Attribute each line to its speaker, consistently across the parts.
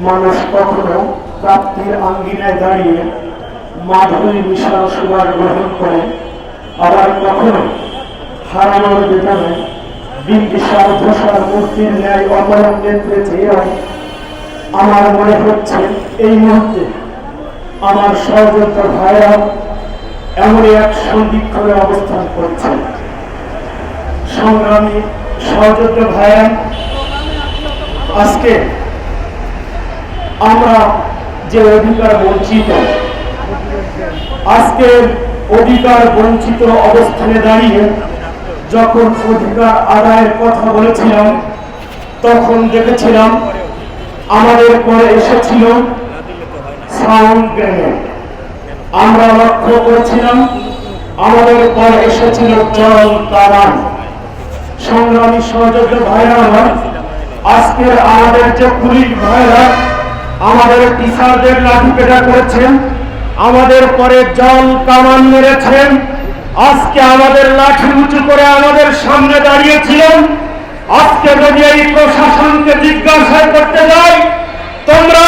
Speaker 1: মানুষ কখনো প্রাপ্তির আঙ্গিনায় দাঁড়িয়ে মাধুরী মিশাল সুবার গ্রহণ করে, আবার কখনো হারানোর বেদনায় বিন্দিশার ধসার মূর্তির ন্যায় অপরণ নেত্রে আমার মনে হচ্ছে এই মুহূর্তে আমার সহযোদ্ধ ভাইরা এমনই এক সন্ধিক্ষণে অবস্থান করছে। সংগ্রামী সহযোদ্ধ ভাইরা আজকে আমরা যে অধিকার বঞ্চিত, আজকে অধিকার বঞ্চিত অবস্থানে দাঁড়িয়ে যখন অধিকার আদায়ের কথা বলেছিলাম, তখন দেখেছিলাম আমাদের পরে এসেছিল আমরা লক্ষ্য করেছিলাম আমাদের পর এসেছিল জল কারান। সংগ্রামী সহযোগী ভাইরা আজকের আমাদের যে পুলিশ ভাইরা আমাদের টিচারদের লাঠি পেটা করেছেন, আমাদের পরে জল কামান মেরেছেন, আজকে আমাদের লাঠি উঁচু করে আমাদের সামনে দাঁড়িয়েছিলেন। আজকে যদি এই প্রশাসনকে জিজ্ঞাসা করতে যাই, তোমরা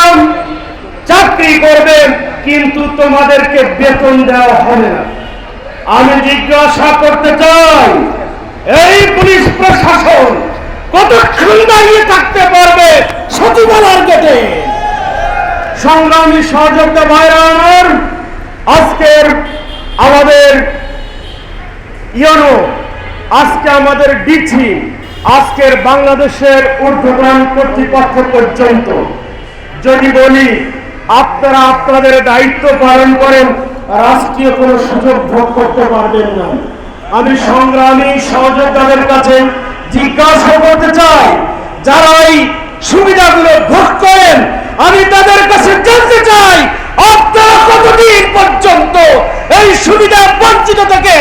Speaker 1: চাকরি করবে, কিন্তু তোমাদেরকে বেতন দেওয়া হবে না। আমি জিজ্ঞাসা করতে চাই, এই পুলিশ প্রশাসন কতক্ষণ দাঁড়িয়ে থাকতে পারবে সচিবালয়ের গেটে? সংগ্রামী সহযোগিতা ভাইরা আমার আজকের আমাদের ইয়নো, আজকে আমাদের ডিসি আজকের বাংলাদেশের ঊর্ধ্বতন কর্তৃপক্ষ পর্যন্ত। যদি বলি, আপনারা আপনাদের দায়িত্ব পালন করেন, রাষ্ট্রীয় কোনো সুযোগ ভোগ করতে পারবেন না। আমি সংগ্রামী সহযোদ্ধাদের কাছে জিজ্ঞাসা করতে চাই, যারা এই সুবিধাগুলো ভোগ করেন আমি তাদের কাছে জানতে চাই, আপনারা কতদিন পর্যন্ত এই সুবিধা বঞ্চিত থেকে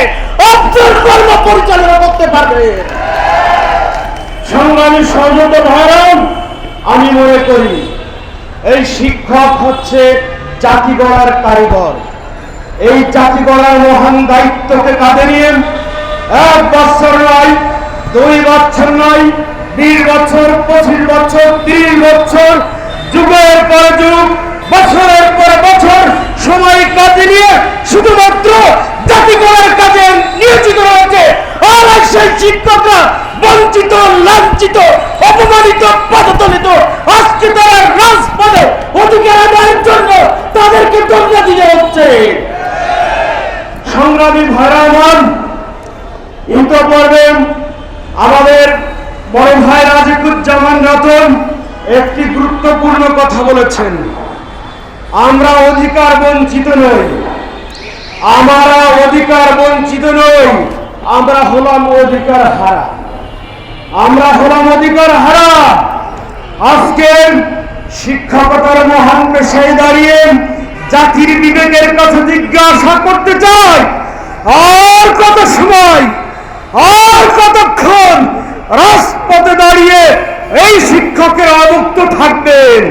Speaker 1: আপনার কর্ম পরিচালনা করতে পারবেন সংগ্রামী সহযোগী ভাইরাম, আমি মনে করি এই শিক্ষক হচ্ছে জাতি গড়ার কারিগর। এই জাতি গড়ার মহান দায়িত্বকে কাঁধে নিয়ে এক বছর নয়, দুই বছর নয়, বিশ বছর, পঁচিশ বছর তিরিশ বছর যুগের পর যুগ বছরের পর বছর সময় কাজে নিয়ে শুধুমাত্র জাতি গড়ার কাজে নিয়োজিত রয়েছে আর আজ সেই শিক্ষকরা বঞ্চিত, লাঞ্ছিত, অপমানিত, পদতলিত আজকে তারা রাজপথে অধিকার আদায়ের জন্য তাদেরকে দরজা দিয়ে হচ্ছে। সংগ্রামী ভাইরামান ইতোপূর্বে আমাদের বড় ভাই রাজিকুজ্জামান রতন একটি গুরুত্বপূর্ণ কথা বলেছেন। আমরা অধিকার বঞ্চিত নই, আমরা অধিকার বঞ্চিত নই। আমরা হলাম অধিকার হারা। আমরা হলাম অধিকার হারা। আজকের শিক্ষকতার মহান পেশায় দাঁড়িয়ে জাতির বিবেকের কাছে জিজ্ঞাসা করতে চাই, আর কত সময়, আর কতক্ষণ রাজপথে দাঁড়িয়ে এই শিক্ষকের অমুক্ত থাকবেন?